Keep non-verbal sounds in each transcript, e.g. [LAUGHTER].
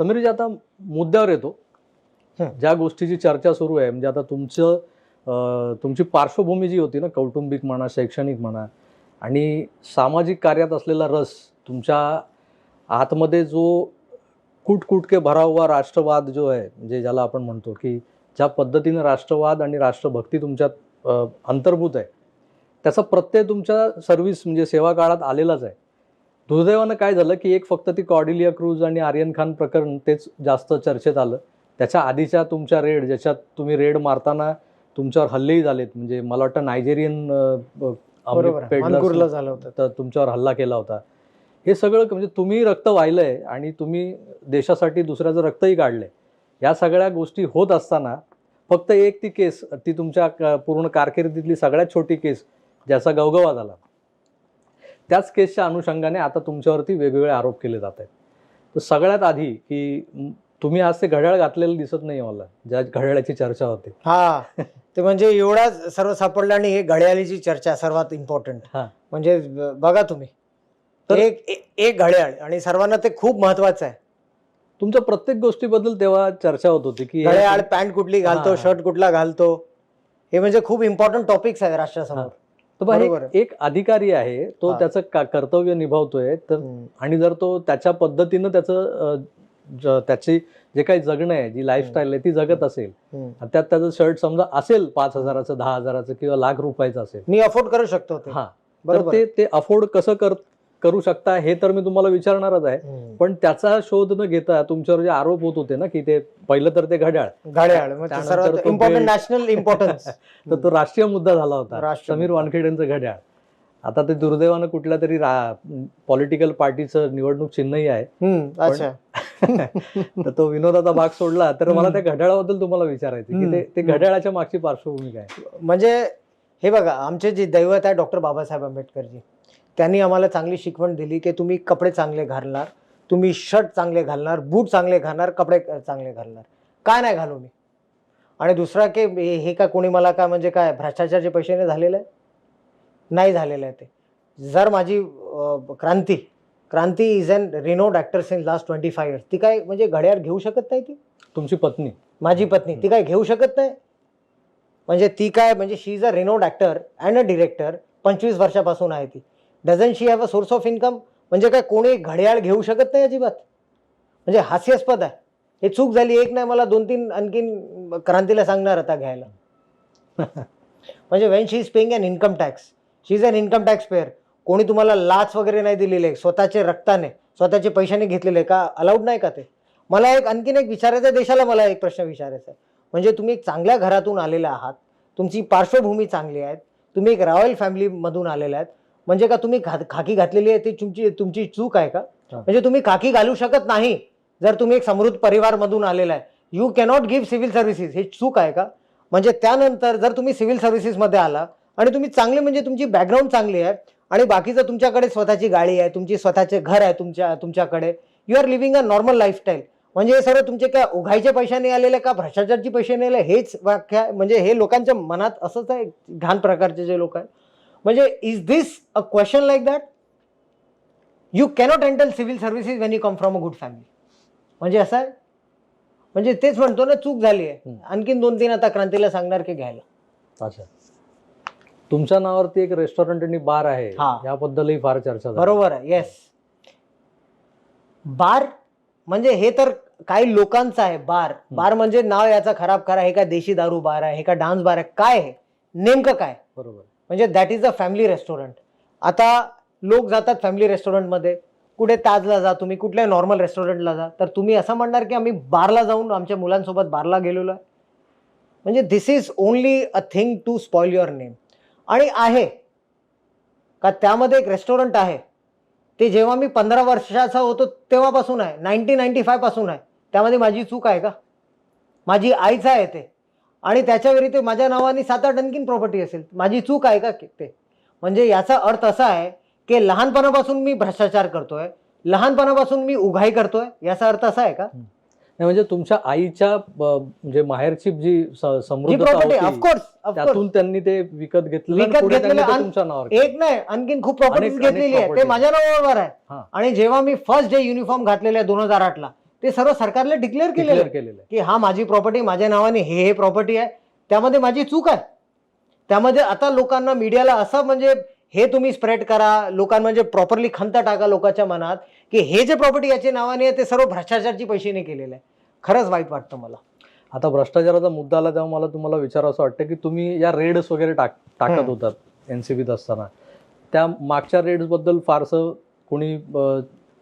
समीरजी आता मुद्द्यावर येतो. ज्या गोष्टीची चर्चा सुरू आहे म्हणजे आता तुमचं तुमची पार्श्वभूमी जी होती ना कौटुंबिक म्हणा शैक्षणिक म्हणा आणि सामाजिक कार्यात असलेला रस तुमच्या आतमध्ये जो कुटकुटके भरा हुआ राष्ट्रवाद जो आहे म्हणजे ज्याला आपण म्हणतो की ज्या पद्धतीनं राष्ट्रवाद आणि राष्ट्रभक्ती तुमच्यात अंतर्भूत आहे त्याचा प्रत्यय तुमच्या सर्व्हिस म्हणजे सेवा काळात आलेलाच आहे दुर्दैवानं काय झालं की एक फक्त ती कॉर्डिलिया क्रूज आणि आर्यन खान प्रकरण तेच जास्त चर्चेत आलं. त्याच्या आधीच्या तुमच्या रेड ज्याच्यात तुम्ही रेड मारताना तुमच्यावर हल्लेही झालेत. म्हणजे मला वाटतं नायजेरियन मानकुरला झालं होतं. तर तुमच्यावर हल्ला केला होता. हे सगळं म्हणजे तुम्ही रक्त वाहिलंय आणि तुम्ही देशासाठी दुसऱ्याचं रक्तही काढलंय. या सगळ्या गोष्टी होत असताना फक्त एक ती केस ती तुमच्या पूर्ण कारकिर्दीतली सगळ्यात छोटी केस ज्याचा गवगवा झाला. त्याच केसच्या अनुषंगाने आता तुमच्यावरती वेगवेगळे आरोप केले जात आहेत. तर सगळ्यात आधी की तुम्ही आज ते घड्याळ घातलेलं दिसत नाही मला ज्या घड्याळाची चर्चा होते. हा ते म्हणजे एवढा सर्व सापडलं आणि हे घड्याळीची चर्चा सर्वात इम्पॉर्टंट हा. म्हणजे बघा तुम्ही तर- एक एक घड्याळ आणि सर्वांना ते खूप महत्वाचं आहे. तुमच्या प्रत्येक गोष्टीबद्दल तेव्हा चर्चा होत होती की घड्याळ पॅन्ट कुठली घालतो. शर्ट कुठला घालतो हे म्हणजे खूप इम्पॉर्टंट टॉपिक्स आहेत राष्ट्रासमोर. तर एक- अधिकारी आहे तो. त्याचं कर्तव्य निभावतोय तर. आणि जर तो त्याच्या पद्धतीनं त्याचं त्याची जे काही जगणं आहे जी लाईफस्टाईल आहे ती जगत असेल. त्यात त्याचं शर्ट समजा असेल पाच हजाराचं दहा हजाराचं किंवा लाख रुपयाचं असेल. मी अफोर्ड करू शकतो हा. बरोबर ते ते अफोर्ड कसं कर करू शकता हे तर मी तुम्हाला विचारणारच आहे. पण त्याचा शोध न घेता तुमच्यावर जे आरोप होत होते ना की ते पहिलं तर ते घड्याळ घड्याळ इम्पॉर्टंट. नॅशनल इम्पॉर्टन्स तर तो राष्ट्रीय मुद्दा झाला होता समीर मुद्दा. वानखेड यांचं घड्याळ आता ते दुर्दैवानं कुठल्या तरी पॉलिटिकल पार्टीचं निवडणूक चिन्हही आहे अच्छा [LAUGHS] तर तो विनोदाचा भाग सोडला तर मला त्या घड्याळाबद्दल तुम्हाला विचारायचं की ते. घड्याळाच्या मागची पार्श्वभूमी काय म्हणजे हे बघा आमचे जे दैवत आहे डॉक्टर बाबासाहेब आंबेडकरजी त्यांनी आम्हाला चांगली शिकवण दिली की तुम्ही कपडे चांगले घालणार तुम्ही शर्ट चांगले घालणार बूट चांगले घालणार कपडे चांगले घालणार. काय नाही घालू मी. आणि दुसरा की हे का कोणी मला काय म्हणजे काय भ्रष्टाचारचे पैशाने झालेलं? आहे नाही झालेलं आहे ते. जर माझी Kranti Kranti is an renowned actor since last twenty five years ती काय म्हणजे घड्याळ घेऊ शकत नाही ती? तुमची पत्नी. माझी पत्नी. ती काय घेऊ शकत नाही? म्हणजे ती काय म्हणजे she is a renowned actor and a director पंचवीस वर्षापासून आहे ती. Doesn't she have a source of income म्हणजे काय कोणी घड्याळ घेऊ शकत नाही अजिबात. म्हणजे हास्यास्पद आहे. हे चूक झाली एक नाही मला दोन तीन आणखीन क्रांतीला सांगणार आता घ्यायला. [LAUGHS] म्हणजे when she is paying an income tax she is an income tax payer कोणी तुम्हाला लाच वगैरे नाही दिलेले स्वतःचे रक्ताने स्वतःचे पैशाने घेतलेले का अलाउड नाही का ते? मला एक आणखीन एक विचारायचं आहे, देशाला मला एक प्रश्न विचारायचा आहे. म्हणजे तुम्ही एक चांगल्या घरातून आलेला आहात तुमची पार्श्वभूमी चांगली आहे तुम्ही एक रॉयल फॅमिलीमधून आलेला आहेत म्हणजे का तुम्ही खाकी घातलेली आहे ती तुमची तुमची चूक आहे का. म्हणजे तुम्ही खाकी घालू शकत नाही जर तुम्ही एक समृद्ध परिवारमधून आलेला आहे. You cannot give civil services हे चूक आहे का? म्हणजे त्यानंतर जर तुम्ही सिव्हिल सर्व्हिसेसमध्ये आला आणि तुम्ही चांगले म्हणजे तुमची बॅकग्राऊंड चांगली आहे आणि बाकीचं तुमच्याकडे स्वतःची गाडी आहे तुमची स्वतःचे घर आहे तुमच्या तुमच्याकडे you are living a normal lifestyle म्हणजे हे सर्व तुमचे काय उघायचे पैशाने आलेले का? भ्रष्टाचारची पैशाने आले? हेच व्याख्या म्हणजे हे लोकांच्या मनात असंच आहे घाण प्रकारचे जे लोक आहेत. म्हणजे is this a question like that you cannot handle civil services when you come from a good family म्हणजे असं आहे? म्हणजे तेच म्हणतो ना चूक झाली आहे. आणखीन दोन तीन आता क्रांतीला सांगणार की घ्यायला. अच्छा. तुमच्या नावावरती एक रेस्टॉरंट आणि बार आहे. हा. याबद्दलही फार चर्चा. बरोबर आहे. येस बार म्हणजे हे तर काही लोकांचं आहे बार बार म्हणजे नाव याचा खराब करा. हे काय देशी दारू बार आहे? हे का डान्स बार आहे? काय आहे? नेमकं काय? बरोबर. म्हणजे that is a family restaurant आता लोक जातात फॅमिली रेस्टॉरंटमध्ये कुठे ताजला जा तुम्ही कुठल्या नॉर्मल रेस्टॉरंटला जा. तर तुम्ही असं म्हणणार की आम्ही बारला जाऊन आमच्या मुलांसोबत बारला गेलेलो आहे. म्हणजे this is only a thing to spoil your name आणि आहे. का त्यामध्ये एक रेस्टॉरंट आहे. ते जेव्हा मी पंधरा वर्षाचा होतो तेव्हापासून आहे. नाईन्टीन नाईन्टी फायपासून आहे. त्यामध्ये माझी चूक आहे का? माझी आईचं आहे ते. आणि त्याच्या व्यतिरिक्त माझ्या नावाने सात आठ आणखीन प्रॉपर्टी असेल. माझी चूक आहे का? ते. म्हणजे याचा अर्थ असा आहे की लहानपणापासून मी भ्रष्टाचार करतोय लहानपणापासून मी उघाई करतोय याचा अर्थ असा आहे का? नाही म्हणजे तुमच्या आईच्या म्हणजे माहेरची जी स- जी समृद्धता प्रॉपर्टी होती, ऑफकोर्स त्यातून त्यांनी ते विकत घेतलं ते. एक नाही आणखीन खूप प्रॉपर्टीज अनेक घेतलेली आहे. ते. माझ्या नावावर. आहे. आणि जेव्हा मी फर्स्ट डे युनिफॉर्म घातलेला आहे दोन हजार आठला ते सर्व सरकारला डिक्लेअर केलेलं आहे केलेलं की हा माझी प्रॉपर्टी माझ्या नावाने हे हे प्रॉपर्टी आहे. त्यामध्ये माझी चूक आहे. त्यामध्ये आता लोकांना मीडियाला असं म्हणजे हे तुम्ही स्प्रेड करा लोकां म्हणजे प्रॉपरली खंत टाका लोकांच्या मनात की हे जे प्रॉपर्टी याच्या नावाने आहे ते सर्व भ्रष्टाचारची पैशाने केलेलं आहे. खरंच वाईट वाटतं मला. आता भ्रष्टाचाराचा मुद्दा आला तेव्हा मला तुम्हाला विचारावं असं वाटतं की तुम्ही या रेड्स वगैरे टाक टाकत. होतात एनसीबीत असताना. त्या मागच्या रेड्सबद्दल फारसं कोणी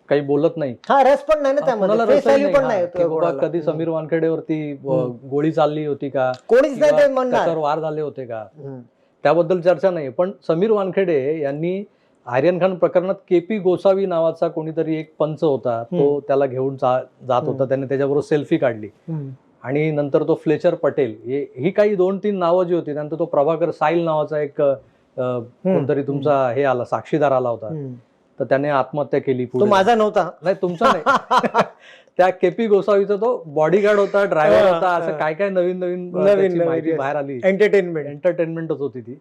काही बोलत नाही हा रस पण नाही ना त्यामध्ये कोणाला Face रसही value नाही, पण हा, नाही की बाबा कोणाला. कधी समीर वानखेडेवरती अं, हम्म. गोळी चालली होती का कोणीच नाही किंवा ते म्हणणार त्याच्यावर वार झाले होते का हम्म. त्याबद्दल चर्चा नाही पण समीर वानखेडे यांनी आर्यन खान प्रकरणात केपी गोसावी नावाचा कोणीतरी एक पंच होता तो हम्म. त्याला घेऊन जा- जात होता हम्म. त्याने त्याच्याबरोबर सेल्फी काढली हम्म. आणि नंतर तो फ्लेचर पटेल हे ही काही दोन तीन नावं जी होती नंतर तो प्रभाकर साईल नावाचा एक अं, कोणतरी तुमचा हे आला साक्षीदार आला होता हम्म. तर त्याने आत्महत्या केली तो पुढे. माझा नव्हता. नाही तुमचा नाही. [LAUGHS] त्या केपी गोसावीचा तो बॉडीगार्ड होता ड्रायव्हर होता असं. काय काय नवीन नवीन नवीन- माहिती. बाहेर आली. एंटरटेनमेंट एंटरटेनमेंटच होती ती.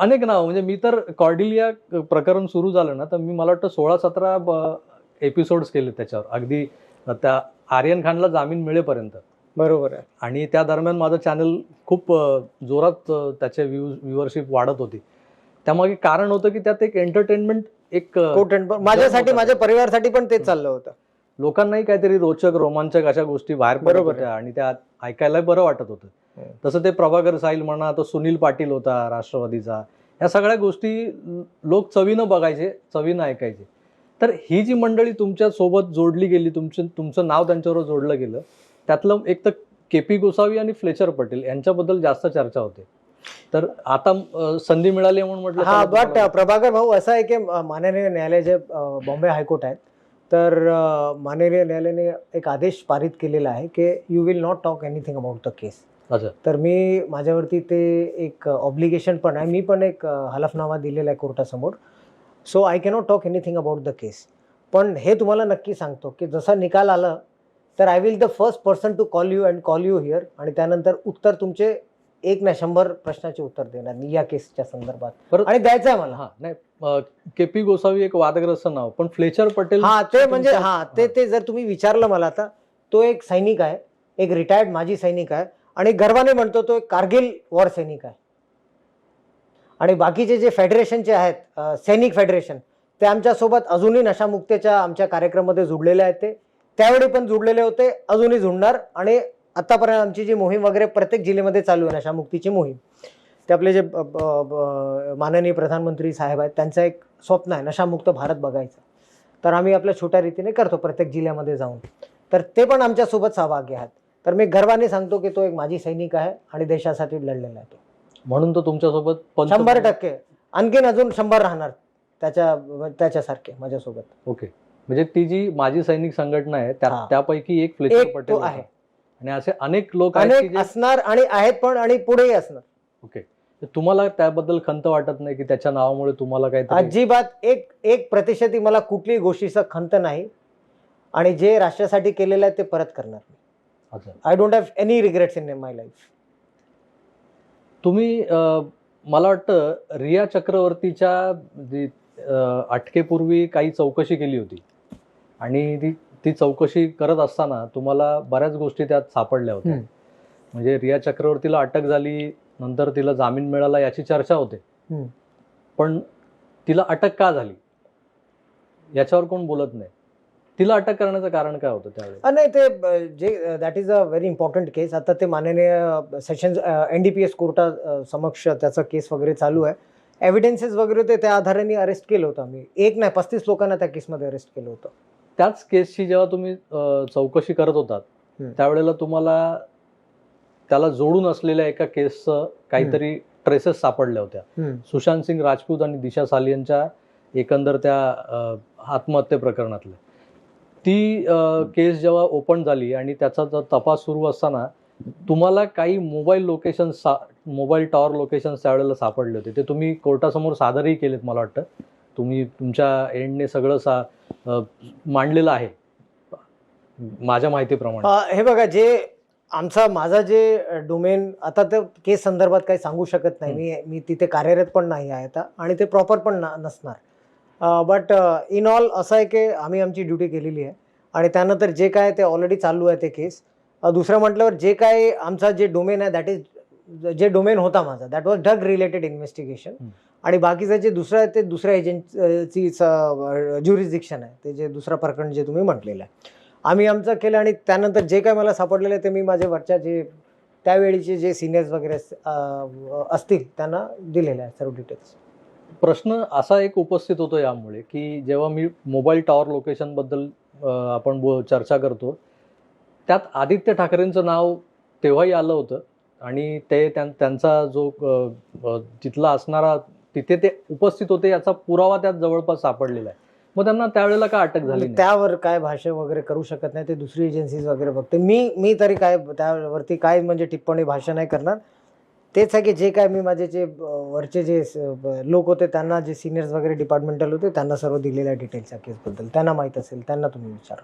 अनेक नाव म्हणजे मी तर कॉर्डिलिया प्रकरण सुरू झालं ना तर मी मला वाटतं सोळा सतरा एपिसोड्स केले त्याच्यावर. अगदी त्या आर्यन खानला जामीन मिळेपर्यंत. बरोबर आहे. आणि त्या दरम्यान माझं चॅनल खूप जोरात त्याचे व्ह्यूज व्ह्युअरशिप वाढत होती. त्यामागे कारण होतं की त्यात एक एंटरटेनमेंट एक माझ्यासाठी. माझ्या परिवारासाठी पण तेच चाललं होतं. लोकांनाही काहीतरी रोचक रोमांचक अशा गोष्टी बाहेर पडत बरोबर. होत्या आणि त्या ऐकायला बरं वाटत होतं. हम्म. तसं ते प्रभाकर साईल म्हणा तो सुनील पाटील होता राष्ट्रवादीचा या सगळ्या गोष्टी लोक चवीनं बघायचे चवीनं ऐकायचे. तर ही जी मंडळी तुमच्यासोबत जोडली गेली तुमचं तुमचं नाव त्यांच्याबरोबर जोडलं गेलं त्यातलं एक तर के पी गोसावी आणि फ्लेचर पटेल यांच्याबद्दल जास्त चर्चा होते. तर आता संधी मिळाली म्हणून म्हटलं हा बट प्रभाकर भाऊ असं आहे की माननीय न्यायालय जे बॉम्बे हायकोर्ट आहेत तर माननीय न्यायालयाने एक आदेश पारित केलेला आहे की you will not talk anything about the case अच्छा. तर मी माझ्यावरती ते एक ऑब्लिगेशन पण आहे. मी पण एक हलफनामा दिलेला आहे कोर्टासमोर. So I cannot talk anything about the case पण हे तुम्हाला नक्की सांगतो की जसा निकाल आला तर I will the first person to call you and call you here आणि त्यानंतर उत्तर तुमचे एक ना शंभर प्रश्नाचे उत्तर देणार मी या केसच्या संदर्भात. आणि द्यायचं आहे मला. हा नाही के पी गोसावी एक वादग्रस्त नाव पण फ्लेचर पटेल हा ते म्हणजे तुमच्या- हा ते ते जर तुम्ही विचारलं मला आता तो एक सैनिक आहे एक रिटायर्ड माजी सैनिक आहे आणि गर्वाने म्हणतो तो एक कारगिल वॉर सैनिक आहे. आणि बाकीचे जे फेडरेशनचे आहेत अ, सैनिक फेडरेशन ते आमच्यासोबत अजूनही नशामुक्तीच्या आमच्या कार्यक्रमामध्ये जुडलेले आहेत ते. त्यावेळी पण जुडलेले होते अजूनही जुडणार आणि आतापर्यंत आमची जी मोहीम वगैरे प्रत्येक जिल्ह्यामध्ये चालू आहे नशामुक्तीची मोहीम ते आपले जे माननीय प्रधानमंत्री साहेब आहेत त्यांचं एक स्वप्न आहे नशामुक्त भारत बघायचं. तर आम्ही आपल्या छोट्या रीतीने करतो प्रत्येक जिल्ह्यामध्ये जाऊन. तर ते पण आमच्यासोबत सहभागी आहेत. तर मी गर्वाने सांगतो की तो एक माजी सैनिक आहे आणि देशासाठी लढलेला आहे तो. म्हणून तो तुमच्यासोबत शंभर टक्के. आणखीन अजून शंभर राहणार त्याच्या त्याच्यासारखे माझ्यासोबत. ओके. म्हणजे ती जी माजी सैनिक संघटना आहे त्या. त्यापैकी एक फ्लेचर पटेल. आहे. आणि असे अनेक लोक अनेक असणार आणि आहेत पण आणि पुढेही असणार. ओके. तुम्हाला त्याबद्दल खंत वाटत नाही की त्याच्या नावामुळे तुम्हाला काहीतरी अजिबात एक एक प्रतिशतही मला कुठलीही गोष्टीचा खंत नाही. आणि जे राष्ट्रासाठी केलेलं आहे ते परत करणार. I don't have any regrets in my life तुम्ही मला वाटतं रिया चक्रवर्तीच्या अटकेपूर्वी काही चौकशी केली होती. आणि ती ती चौकशी करत असताना तुम्हाला बऱ्याच गोष्टी त्यात सापडल्या होत्या. म्हणजे रिया चक्रवर्तीला अटक झाली नंतर तिला जामीन मिळाला याची चर्चा होते. पण तिला अटक का झाली? याच्यावर कोण बोलत नाही. तिला अटक करण्याचं कारण काय होतं त्यावेळी? नाही ते जे that is a very important case आता ते माननीय session N D P S Carta समक्ष त्याचा केस वगैरे चालू आहे. एव्हिडन्सेस वगैरे होते त्या आधाराने अरेस्ट केलं होतं आम्ही. एक नाही पस्तीस लोकांना त्या केसमध्ये अरेस्ट केलं होतं. त्याच केसची जेव्हा तुम्ही चौकशी करत होतात. त्यावेळेला तुम्हाला त्याला जोडून असलेल्या एका केसचं काहीतरी ट्रेसेस सापडल्या होत्या. सुशांत सिंग राजपूत आणि दिशा सालियनच्या एकंदर त्या आत्महत्ये प्रकरणातल्या. ती केस जेव्हा ओपन झाली आणि त्याचा तपास सुरू असताना तुम्हाला काही मोबाईल लोकेशन सा मोबाईल टॉवर लोकेशन त्यावेळेला सापडले होते. ते तुम्ही कोर्टासमोर सादरही केलेत मला वाटतं. तुम्ही तुमच्या एंडने सगळं सा मांडलेलं आहे. माझ्या माहितीप्रमाणे. हे बघा जे आमचा माझा जे डोमेन आता ते केस संदर्भात काही सांगू शकत नाही. मी मी तिथे कार्यरत पण नाही आहे आता आणि ते प्रॉपर पण नसणार. बट इन ऑल असं आहे की आम्ही आमची ड्युटी केलेली आहे आणि त्यानंतर जे काय ते ऑलरेडी चालू आहे ते केस. दुसरं म्हटल्यावर जे काय आमचा जे डोमेन आहे दॅट इज जे डोमेन होता माझा that was drug related investigation. आणि बाकीचं जे दुसरं आहे ते दुसऱ्या एजंटची ज्युरिस्डिक्शन आहे. ते जे दुसरं प्रकरण जे तुम्ही म्हटलेलं आहे. आम्ही आमचं केलं आणि त्यानंतर जे काय मला सापडलेलं आहे ते मी माझे वरच्या जे त्यावेळीचे जे सिनियर्स वगैरे असतील त्यांना दिलेले आहे सर्व डिटेल्स प्रश्न असा एक उपस्थित होतो यामुळे की जेव्हा मी मोबाईल टॉवर लोकेशनबद्दल आपण बो चर्चा करतो त्यात आदित्य ठाकरेंचं नाव तेव्हाही आलं होतं. आणि ते त्यां- त्यांचा जो तिथला असणारा तिथे ते उपस्थित होते याचा पुरावा त्यात जवळपास सापडलेला आहे. मग त्यांना त्यावेळेला का अटक झाली नाही? त्यावर काय भाष्य वगैरे करू शकत नाही ते दुसरी एजन्सीज वगैरे बघते. मी मी तरी काय त्यावरती काय म्हणजे टिप्पणी भाष्य नाही करणार. तेच आहे की जे काय मी माझे जे वरचे जे लोक होते त्यांना जे सिनियर्स वगैरे डिपार्टमेंटल होते त्यांना सर्व दिलेल्या डिटेल्स या केसबद्दल त्यांना माहीत असेल त्यांना तुम्ही विचारा.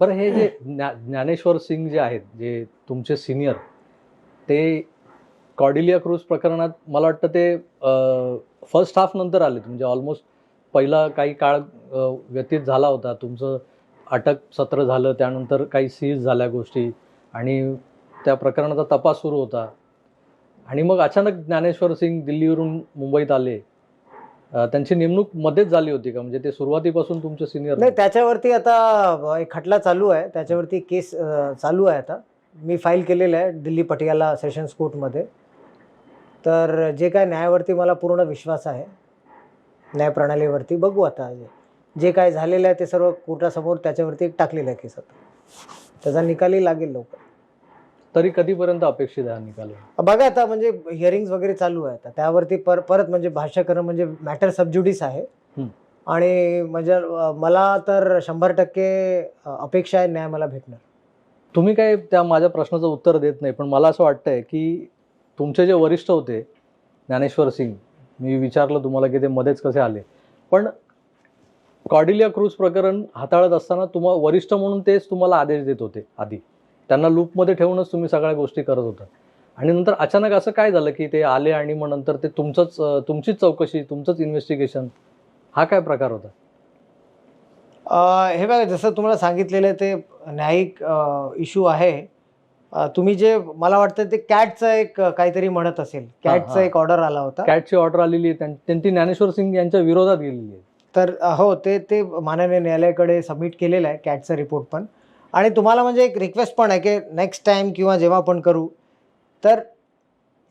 बरं हे जे ज्ञा- ज्ञानेश्वर सिंग जे आहेत जे तुमचे सिनियर ते कॉर्डिलिया क्रूज प्रकरणात मला वाटतं ते फर्स्ट हाफ नंतर आले. म्हणजे ऑलमोस्ट पहिला काही काळ व्यतीत झाला होता. तुमचं अटक सत्र झालं त्यानंतर काही सीज झाल्या गोष्टी आणि त्या प्रकरणाचा तपास सुरू होता. आणि मग अचानक ज्ञानेश्वर सिंग दिल्लीवरून मुंबईत आले. त्यांची नेमणूक मध्येच झाली होती का? म्हणजे ते सुरुवातीपासून तुमचे सिनियर नाही त्याच्यावरती आता एक खटला चालू आहे. त्याच्यावरती केस चालू आहे आता. मी फाईल केलेलं आहे दिल्ली पटियाला सेशन्स कोर्टमध्ये तर जे काय न्यायावरती मला पूर्ण विश्वास आहे न्यायप्रणालीवरती बघू आता जे काय झालेलं आहे ते सर्व कोर्टासमोर त्याच्यावरती एक टाकलेलं आहे केस आता. त्याचा निकालही लागेल लवकर. तरी कधीपर्यंत अपेक्षित आहे हा निकाल? बघा आता म्हणजे हिअरिंग्स वगैरे चालू आहे आता त्यावरती पर परत म्हणजे भाष्य करणं म्हणजे मॅटर सबज्युडिस आहे. हं. आणि म्हणजे अं, मला तर शंभर टक्के अं, अपेक्षा आहे न्याय मला भेटणार. तुम्ही काय त्या माझ्या प्रश्नाचं उत्तर देत नाही पण मला असं वाटतंय की तुमचे जे वरिष्ठ होते ज्ञानेश्वर सिंग मी विचारलं तुम्हाला की ते मध्येच कसे आले. पण कॉर्डिलिया क्रूज प्रकरण हाताळत असताना तुम्हा वरिष्ठ म्हणून तेच तुम्हाला आदेश देत होते आधी. त्यांना लूपमध्ये ठेवूनच तुम्ही सगळ्या गोष्टी करत होता. आणि नंतर अचानक असं काय झालं की ते आले आणि मग नंतर ते तुमचंच तुमचीच चौकशी तुमचंच इन्व्हेस्टिगेशन हा काय प्रकार होता? हे बघा जसं तुम्हाला सांगितलेलं ते न्यायिक इश्यू आहे. तुम्ही जे मला वाटतं ते कॅटचं एक काहीतरी म्हणत असेल. कॅटचा. एक ऑर्डर आला होता. कॅटची ऑर्डर आलेली आहे. त्यां- त्यांची ज्ञानेश्वर सिंग यांच्या विरोधात गेलेली आहे. तर हो ते ते माननीय न्यायालयाकडे सबमिट केलेलं आहे कॅटचा रिपोर्ट पण. आणि तुम्हाला म्हणजे एक रिक्वेस्ट पण आहे की नेक्स्ट टाइम किंवा जेव्हा आपण करू. तर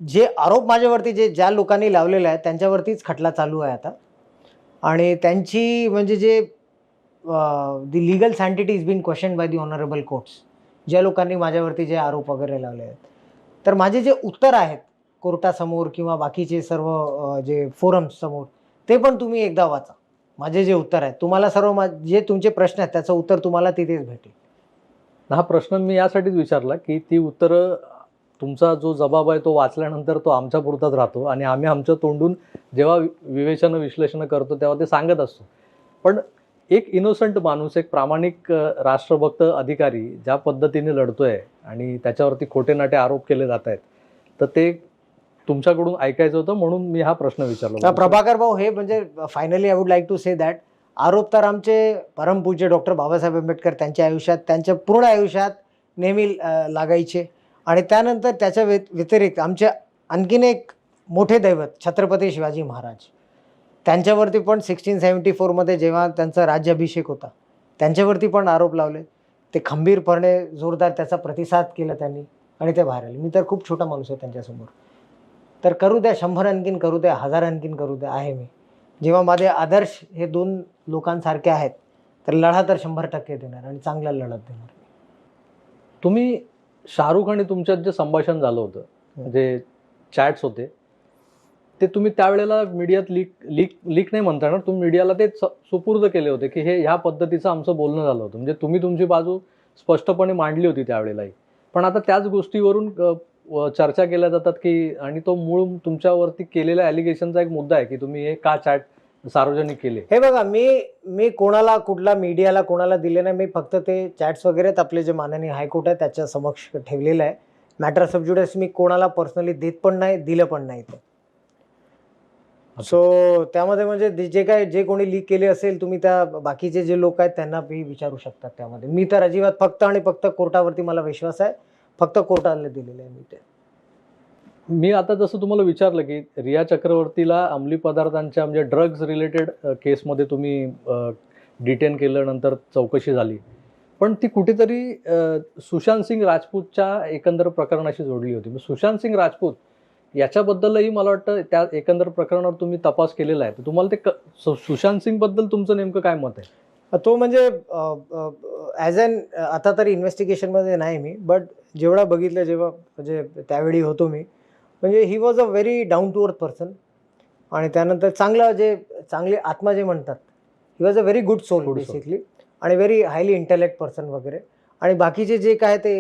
जे आरोप माझ्यावरती जे ज्या लोकांनी लावलेले आहेत त्यांच्यावरतीच खटला चालू आहे आता. आणि त्यांची म्हणजे जे the legal sanctity is been question by the honourable courts ज्या लोकांनी माझ्यावरती जे आरोप वगैरे लावले आहेत. तर माझे जे उत्तर आहेत कोर्टासमोर किंवा बाकीचे सर्व जे फोरम्स समोर ते पण तुम्ही एकदा वाचा. माझे जे उत्तर आहेत तुम्हाला सर्व मा जे तुमचे प्रश्न आहेत त्याचं उत्तर तुम्हाला तिथेच भेटेल. हा प्रश्न मी यासाठीच विचारला की ती उत्तरं तुमचा जो जबाब आहे तो वाचल्यानंतर तो आमच्या पुरताच राहतो आणि आम्ही आमच्या तोंडून जेव्हा वि- विवेचन विश्लेषण करतो तेव्हा ते सांगत असतो. पण एक इनोसंट माणूस एक प्रामाणिक राष्ट्रभक्त अधिकारी ज्या पद्धतीने लढतोय आणि त्याच्यावरती खोटे नाटे आरोप केले जात आहेत तर ते तुमच्याकडून ऐकायचं होतं म्हणून मी हा प्रश्न विचारलो विचारला प्रभाकर भाऊ हे म्हणजे finally I would like to say that आरोप तर आमचे परमपूज्य डॉक्टर बाबासाहेब आंबेडकर त्यांच्या आयुष्यात त्यांच्या पूर्ण आयुष्यात नेहमी लागायचे. आणि त्यानंतर त्याच्या व्य व्यतिरिक्त आमचे आणखीन एक मोठे दैवत छत्रपती शिवाजी महाराज. त्यांच्यावरती पण सिक्स्टीन सेवन्टी फोरमध्ये जेव्हा त्यांचा राज्याभिषेक होता त्यांच्यावरती पण आरोप लावले. ते खंबीरपणे जोरदार त्याचा प्रतिसाद केला त्यांनी आणि ते बाहेर आले. मी तर खूप छोटा माणूस आहे त्यांच्यासमोर. तर करू द्या शंभर आणखीन करू द्या हजार आणखीन करू द्या आहे मी. जेव्हा माझे आदर्श हे दोन लोकांसारखे आहेत तर लढा तर शंभर टक्के देणार आणि चांगला लढत देणार. तुम्ही शाहरुख आणि तुमच्यात जे संभाषण झालं होतं जे चॅट्स होते ते तुम्ही त्यावेळेला मीडियात लीक लीक लीक नाही म्हणता येणार. तुम्ही मीडियाला ते स- सुपूर्द केले होते की हे ह्या पद्धतीचं आमचं बोलणं झालं होतं. म्हणजे तुम्ही तुमची बाजू स्पष्टपणे मांडली होती त्यावेळेलाही. पण आता त्याच गोष्टीवरून चर्चा केल्या जातात की आणि तो मूळ तुमच्यावरती केलेल्या ॲलिगेशनचा एक मुद्दा आहे की तुम्ही हे का चॅट सार्वजनिक केले? हे बघा मी मी कोणाला कुठला मीडियाला कोणाला दिले नाही. मी फक्त ते चॅट्स वगैरे आपले जे माननीय हायकोर्ट आहे त्याच्या समक्ष ठेवलेलं आहे. मॅटर सबज्युडस मी कोणाला पर्सनली देत पण नाही दिलं पण नाही ते. सो त्यामध्ये म्हणजे जे- जे काय जे कोणी लीक केले असेल तुम्ही त्या बाकीचे जे लोक आहेत त्यांना बी विचारू शकतात त्यामध्ये. मी तर अजिबात फक्त आणि फक्त कोर्टावरती मला विश्वास आहे. फक्त कोर्टाला दिलेले आहे मी ते. मी आता जसं तुम्हाला विचारलं की रिया चक्रवर्तीला अंमली पदार्थांच्या म्हणजे ड्रग्ज रिलेटेड केसमध्ये तुम्ही डिटेन केलं नंतर चौकशी झाली. पण ती कुठेतरी अ, सुशांत सिंग राजपूतच्या एकंदर प्रकरणाशी जोडली होती. मग सुशांत सिंग राजपूत याच्याबद्दलही मला वाटतं त्या एकंदर प्रकरणावर तुम्ही तपास केलेला आहे. तर तुम्हाला ते सुशांत सिंगबद्दल तुमचं नेमकं काय मत आहे? तो म्हणजे ॲज अन आता तरी इन्व्हेस्टिगेशनमध्ये नाही मी बट जेवढा बघितलं जेव्हा म्हणजे त्यावेळी होतो मी म्हणजे he was a very down to earth person आणि त्यानंतर चांगलं जे चांगले आत्मा जे म्हणतात he was a very good soul. Basically आणि व्हेरी हायली इंटेलेक्ट पर्सन वगैरे. आणि बाकीचे जे काय ते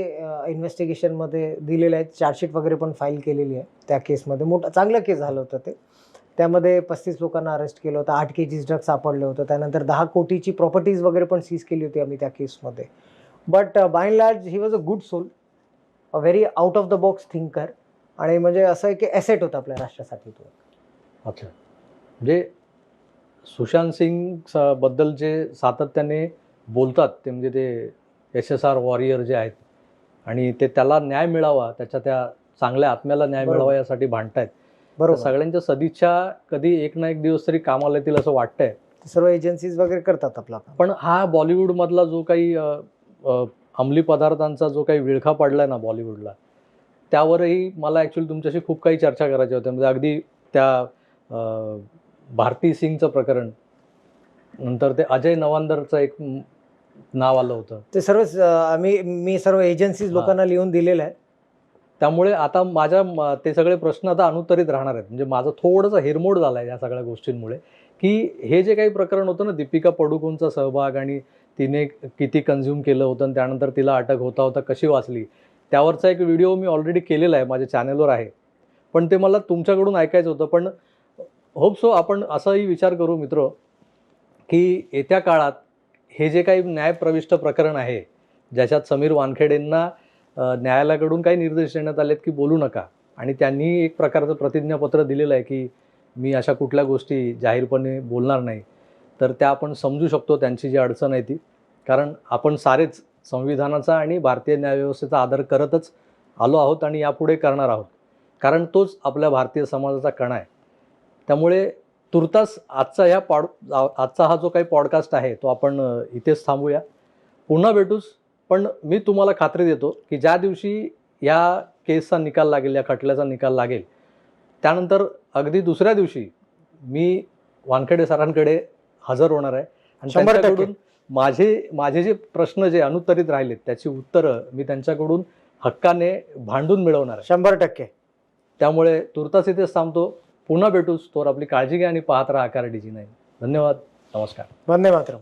इन्व्हेस्टिगेशनमध्ये दिलेले आहेत चार्जशीट वगैरे पण फाईल केलेली आहे त्या केसमध्ये मोठं चांगलं केस झालं होतं ते. त्यामध्ये पस्तीस लोकांना अरेस्ट केलं होतं आठ के जीज ड्रग सापडलं होतं. त्यानंतर दहा कोटीची प्रॉपर्टीज वगैरे पण सीज केली होती आम्ही त्या केसमध्ये but by large he was a good soul a very out of the box thinker आणि म्हणजे असं आहे की ॲसेट होतं आपल्या राष्ट्रासाठी तो. अच्छा. म्हणजे सुशांत सिंग स- बद्दल जे सातत्याने बोलतात ते म्हणजे ते एस एस आर वॉरियर जे आहेत आणि ते त्याला न्याय मिळावा त्याच्या त्या चांगल्या आत्म्याला न्याय. मिळावा यासाठी भांडतायत त्या बरोबर सगळ्यांच्या सदिच्छा कधी एक ना एक दिवस तरी कामाला येतील असं वाटतंय सर्व एजन्सीज वगैरे करतात आपला. पण हा बॉलिवूडमधला जो काही अंमली पदार्थांचा जो काही विळखा पडलाय ना बॉलिवूडला त्यावरही मला ॲक्च्युली तुमच्याशी खूप काही चर्चा करायच्या होत्या म्हणजे अगदी त्या भारती सिंगचं प्रकरण नंतर ते अजय नवांदरचं एक नाव आलं होतं. ते सर्व आम्ही मी सर्व एजन्सीज लोकांना लिहून दिलेलं आहे. त्यामुळे आता माझ्या ते सगळे प्रश्न आता अनुत्तरित राहणार आहेत. म्हणजे माझं थोडंसं हिरमोड झालं आहे या सगळ्या गोष्टींमुळे की हे जे काही प्रकरण होतं ना दीपिका पडुकोनचा सहभाग आणि तिने किती कन्झ्युम केलं होतं आणि त्यानंतर तिला अटक होता होता कशी वाचली त्यावरचा एक व्हिडिओ मी ऑलरेडी केलेला आहे माझ्या चॅनलवर आहे. पण ते मला तुमच्याकडून ऐकायचं होतं पण होप सो आपण असाही विचार करू मित्र की येत्या काळात हे जे काही न्यायप्रविष्ट प्रकरण आहे ज्याच्यात समीर वानखेडेंना न्यायालयाकडून काही निर्देश देण्यात आलेत की बोलू नका. आणि त्यांनी एक प्रकारचं प्रतिज्ञापत्र दिलेलं आहे की मी अशा कुठल्या गोष्टी जाहीरपणे बोलणार नाही. तर त्या आपण समजू शकतो त्यांची जी अडचण आहे ती. कारण आपण सारेच संविधानाचा आणि भारतीय न्यायव्यवस्थेचा आदर करतच आलो आहोत आणि यापुढे करणार आहोत. कारण तोच आपल्या भारतीय समाजाचा कणा आहे. त्यामुळे तुर्तास आजचा ह्या पॉड आजचा हा जो काही पॉडकास्ट आहे तो आपण इथेच थांबूया. पुन्हा भेटूच पण मी तुम्हाला खात्री देतो की ज्या दिवशी या केसचा निकाल लागेल या खटल्याचा निकाल लागेल त्यानंतर अगदी दुसऱ्या दिवशी मी वानखेडे सरांकडे हजर होणार आहे. आणि. त्यांच्याकडून माझे माझे जे प्रश्न जे अनुत्तरित राहिलेत त्याची उत्तरं मी त्यांच्याकडून हक्काने भांडून मिळवणार आहे. शंभर टक्के. त्यामुळे तुर्तास इथेच थांबतो. पुन्हा भेटूच तोवर आपली काळजी घ्या आणि पाहत राहा आकार डीजी नाही धन्यवाद नमस्कार. वंदे मातरम